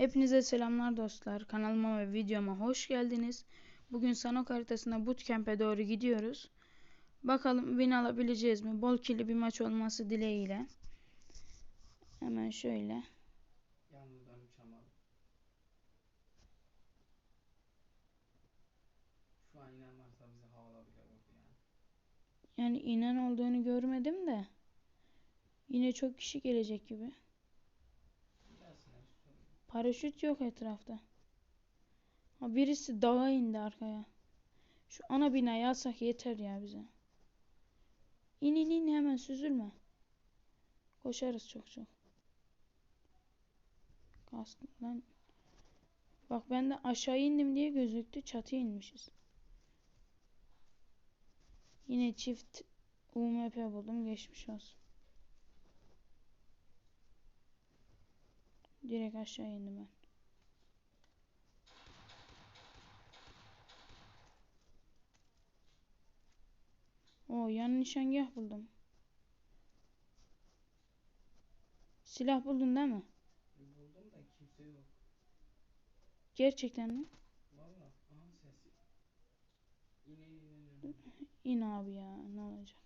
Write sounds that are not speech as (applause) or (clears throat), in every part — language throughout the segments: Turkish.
Hepinize selamlar dostlar. Kanalıma ve videoma hoş geldiniz. Bugün Sanok haritasında bootcamp'e doğru gidiyoruz. Bakalım win alabileceğiz mi? Bol killi bir maç olması dileğiyle. Hemen şöyle. Yalnızdan uçamadım. Şu an inen varsa bizi havala bile vurdu yani. Yani inen olduğunu görmedim de. Yine çok kişi gelecek gibi. Paraşüt yok etrafta. Ha, birisi dağa indi arkaya. Şu ana binayı alsak yeter ya bize. İn in in hemen süzülme. Koşarız çok çok. Lan. Bak ben de aşağı indim diye gözüktü. Çatıya inmişiz. Yine çift UMP buldum. Geçmiş olsun. Direkt aşağı indim ben. O yan nişangah buldum. Silah buldun değil mi? Buldum da kimse yok. Gerçekten mi? Valla. Aha sesi. İne inen. İn abi ya ne olacak?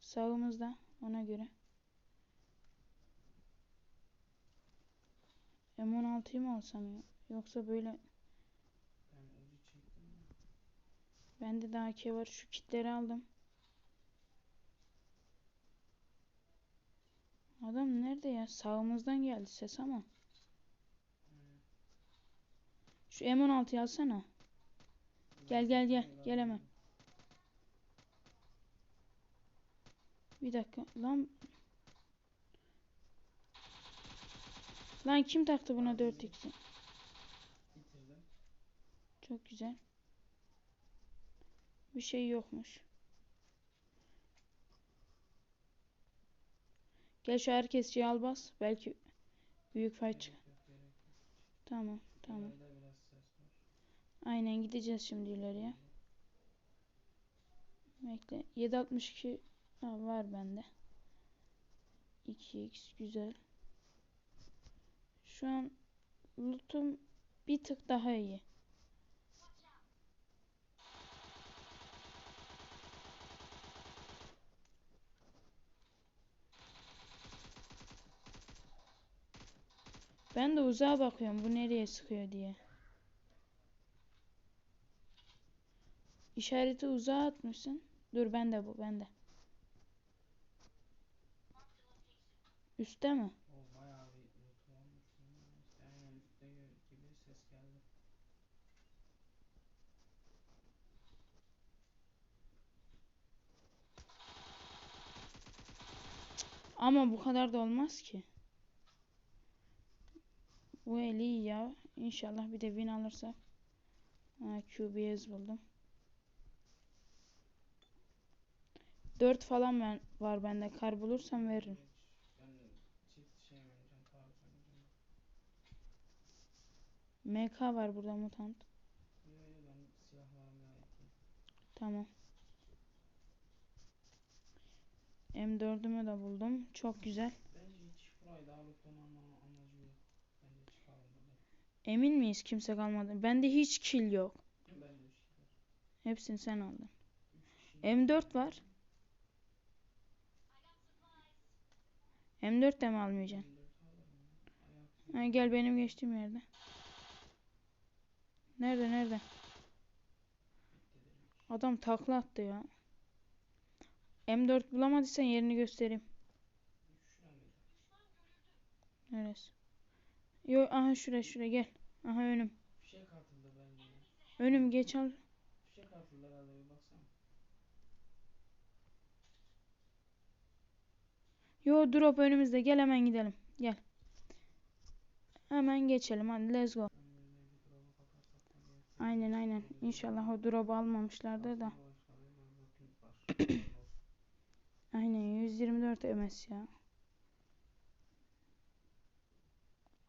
Sağımızda ona göre. M16'yı mı alsam ya? Yoksa böyle Ben ucu çektim ya. bende daha AK var. Şu kitleri aldım. Adam nerede ya? Sağımızdan geldi ses ama. Şu M16'yı alsana. Gel gel gel. Gel hemen. Bir dakika. Lan. Lan kim taktı buna 4x'i? Bitirdim. Çok güzel. Bir şey yokmuş. Gel şu herkesçiyi al bas. Belki büyük fay çık. Gerek yok gerek yok. Tamam tamam. Aynen gideceğiz şimdi ileriye. Bekle. 762 ha, var bende. 2x güzel. Şu an lootum bir tık daha iyi. Ben de uzağa bakıyorum bu nereye sıkıyor diye. İşareti uzağa atmışsın. Dur bende bu bende. Üstte mi? O bayağı bir lootum olmuş. İşte aynen üstte gö- gibi ses geldi. Ama bu kadar da olmaz ki. Bu el iyi ya. İnşallah bir de win alırsak. Ha, QBS buldum. 4 falan ben, var bende. Kar bulursam veririm. MK var burada mutant. Tamam. M4'ümü de buldum. Çok güzel. Emin miyiz kimse kalmadı? Bende hiç kill yok. Hepsini sen aldın. Üç kişi. M4 var. M4 de mi almayacaksın? Ha, gel benim geçtiğim yerde. Nerede nerede? Adam takla attı ya. M4 bulamadıysan yerini göstereyim. Neresi? Yo aha şuraya şuraya gel. Aha önüm. Fişek atıldı bence. Önüm geç al. Fişek atıldı herhalde bir baksana. Yo drop önümüzde gel hemen gidelim. Gel. Hemen geçelim hadi let's go. Aynen aynen. İnşallah o drop'u almamışlardır da. (clears throat) Aslında başka bir looting var. Haberin olsun. Aynen 124 MS ya.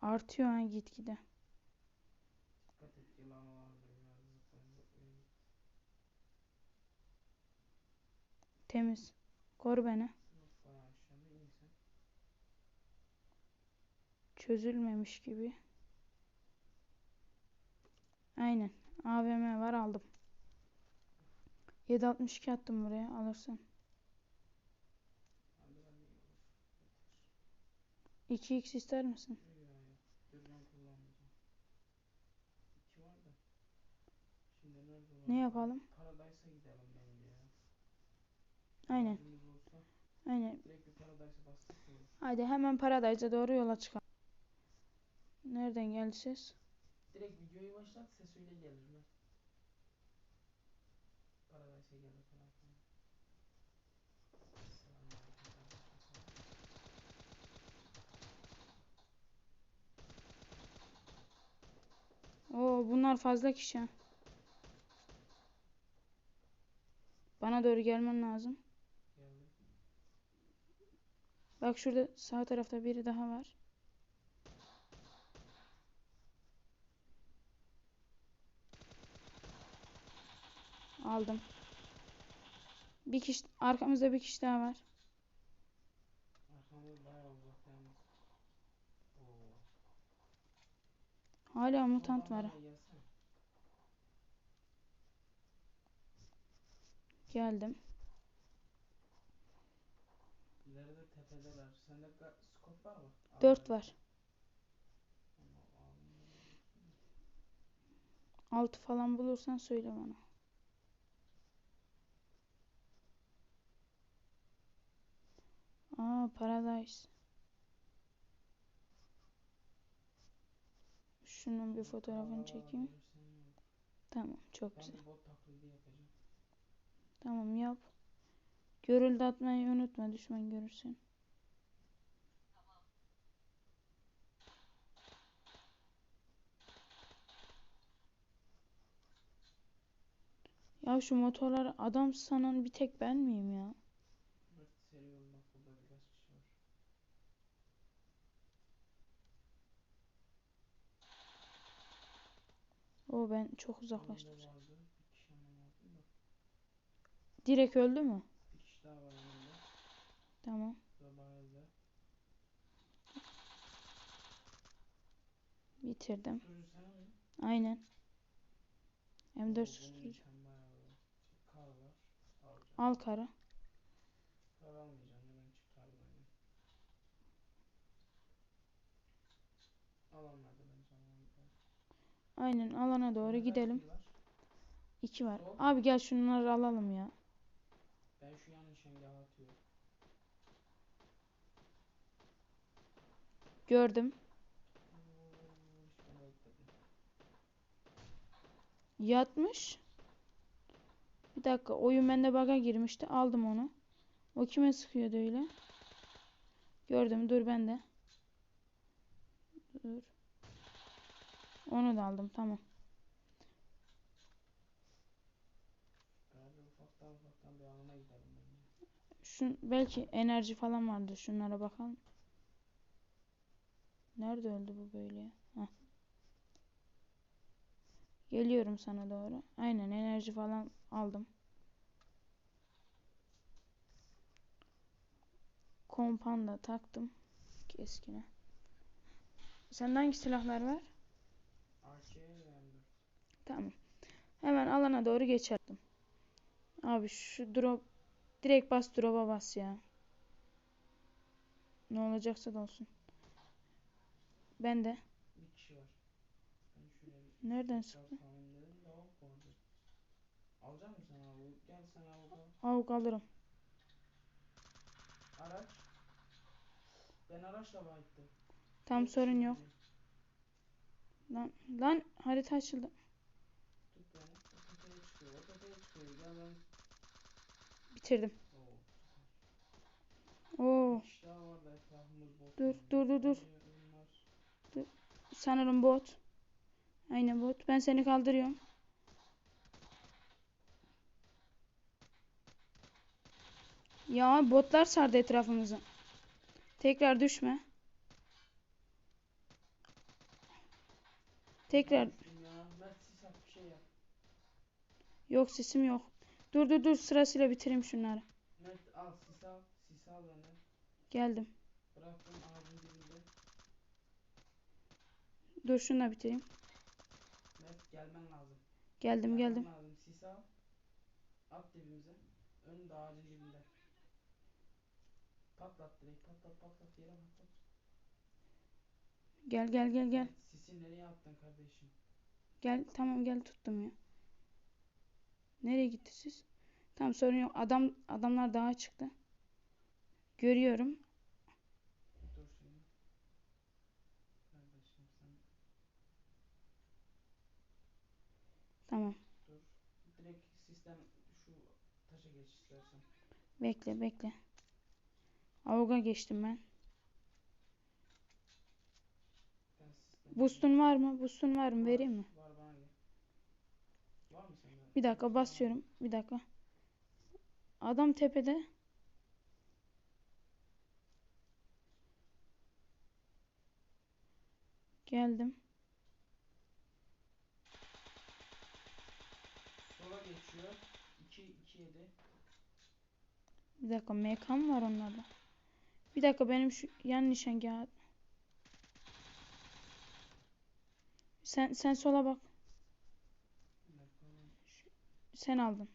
Artıyor ha gitgide. Temiz. Koru beni. Çözülmemiş gibi. Aynen. AVM var aldım. 762 attım buraya alırsın. 2x ister misin? Ne yapalım? Aynen. Aynen. Haydi hemen Paradise'a doğru yola çıkalım. Nereden geldi ses? Direkt videoyu başlat sesiyle gelir. Oo bunlar fazla kişi. Bana doğru gelmen lazım. Bak şurada sağ tarafta biri daha var. Aldım. Bir kişi arkamızda bir kişi daha var. Hala mutant var. Geldim. İleride tepedeler. Sende scope var mı? Al 4 bari. var. 6 falan bulursan söyle bana. Aa Paradise. Şunun bir fotoğrafını çekeyim. Tamam çok güzel. Tamam yap. Görüldü atmayı unutma düşman görürsen. Ya şu motorlar adam sanan bir tek ben miyim ya? Mert seri ol bak burada birkaç kişi var. O ben çok uzaklaştım. Direkt öldü mü? Tamam. Bitirdim. Aynen. Oo, M4 benim susturucu. Alacağım. Al karı. Kar almayacağım ya ben çıkardım oyunu. Alanlarda bence alanlarda. Aynen alana doğru gidelim. İki var. Abi gel şunları alalım ya. Ben şu yanın şengaha atıyorum. Gördüm. Yatmış. Bir dakika oyun bende bug'a girmişti. Aldım onu. O kime sıkıyordu öyle? Gördüm. Dur bende. Dur. Onu da aldım. Tamam. Şun belki enerji falan vardır. Şunlara bakalım. Nerede öldü bu böyle? Heh. Geliyorum sana doğru. Aynen enerji falan aldım. Kompan da taktım. Keskine. Sende hangi silahlar var? AK ve M4. Tamam. Hemen alana doğru geçelim. Abi şu drop direkt bas drop'a bas ya. Ne olacaksa da olsun. Ben de. Nereden sıktı? Alacak mısın abi? Gel sen abi. al. Avuk alırım. Araç. Ben araçla bayıttım. Tam Tek sorun yok. Lan, lan harita açıldı. Bitirdim. Oo. Dur, dur, dur, dur. Onlar- sanırım bot. Aynen bot. Ben seni kaldırıyorum. Ya botlar sardı etrafımızı. Tekrar düşme. Tekrar Düştüm ya. Mert sis at bir şey yap. yok sesim yok. Dur dur dur sırasıyla bitireyim şunları. Mert al sis al. Sis al benden. Geldim. Bıraktım ağacın dibinde. Dur şunu da bitireyim. Mert Gelmen lazım. Geldim Gelmen geldim. lazım. Sis al. At dibimize. Önünde ağacın dibinde. Patlat direkt. Patlat patlat. Yere patlat. Gel gel gel gel. Evet, nereye attın kardeşim? Gel tamam gel tuttum ya. Nereye gitti siz? Tamam sorun yok. Adam adamlar daha çıktı. Görüyorum. Dur şimdi. Kardeşim sen Tamam. dur. Direkt sistem şu taşa geç istersen. Bekle bekle. Avuga geçtim ben. Ben sistem Boost'un var mı? Boost'un var mı? Vereyim mi? Var bana gel. Var mı sende? Bir dakika basıyorum. Bir dakika. Adam tepede. Geldim. Sola geçiyor. 2 2 7. Bir dakika MK mı var onlarda? Bir dakika benim şu yan nişangahı. Sen sen sola bak. Sen aldın.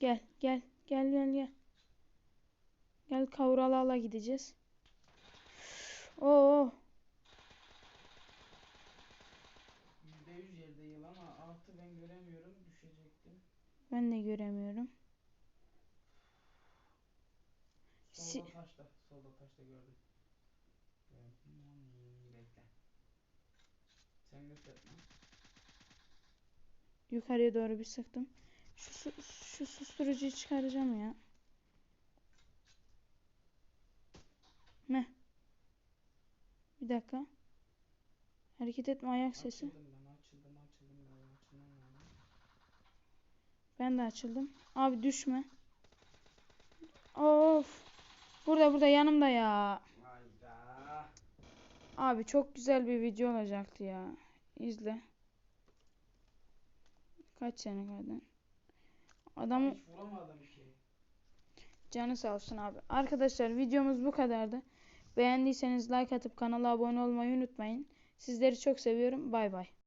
Gel gel gel gel gel. Gel Kavrala'la gideceğiz. Oo %100 yerde yıl ama artı ben göremiyorum. Düşecektim. ben de göremiyorum. Solda Si- taşta. Solda taşta gördüm. Hmm, bekle. Sen gösterme. Yukarıya doğru bir sıktım. Şu, su- şu susturucuyu çıkaracağım ya. Ne? Bir dakika. Hareket etme ayak sesi. Açıldım ben. Açıldım açıldım. Ben açılmam lazım. Ben de açıldım. Abi düşme. Of. Burada burada yanımda ya. Abi çok güzel bir video olacaktı ya. İzle. Kaç sene kadar. Adamı ki. canı sağ olsun abi. Arkadaşlar videomuz bu kadardı. Beğendiyseniz like atıp kanala abone olmayı unutmayın. Sizleri çok seviyorum. Bay bay.